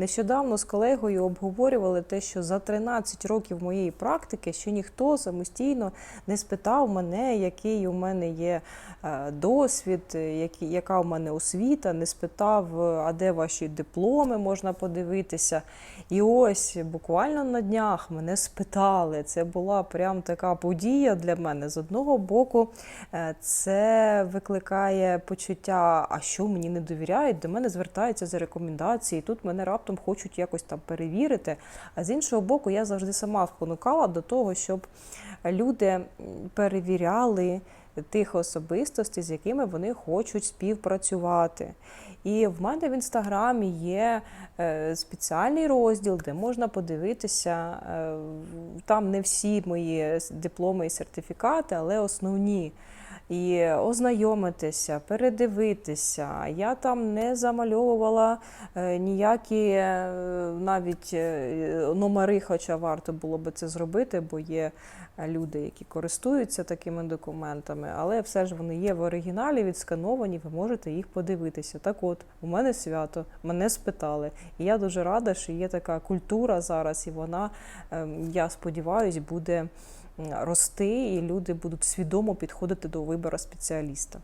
Нещодавно з колегою обговорювали те, що за 13 років моєї практики ще ніхто самостійно не спитав мене, який у мене є е, досвід, е, яка у мене освіта, не спитав, е, а де ваші дипломи можна подивитися. І ось буквально на днях мене спитали. Це була прям така подія для мене. З одного боку, це викликає почуття, а що мені не довіряють, до мене звертаються за рекомендації. Тут мене раптом хочуть якось там перевірити. А з іншого боку, я завжди сама спонукала до того, щоб люди перевіряли тих особистостей, з якими вони хочуть співпрацювати. І в мене в інстаграмі є е, спеціальний розділ, де можна подивитися. е, Там не всі мої дипломи і сертифікати, але основні. І ознайомитися, передивитися. Я там не замальовувала е, ніякі е, навіть е, номери, хоча варто було би це зробити, бо є люди, які користуються такими документами, але все ж вони є в оригіналі, відскановані, ви можете їх подивитися. Так от, у мене свято, мене спитали. І я дуже рада, що є така культура зараз, і вона, ем, я сподіваюся, буде рости, і люди будуть свідомо підходити до вибору спеціаліста.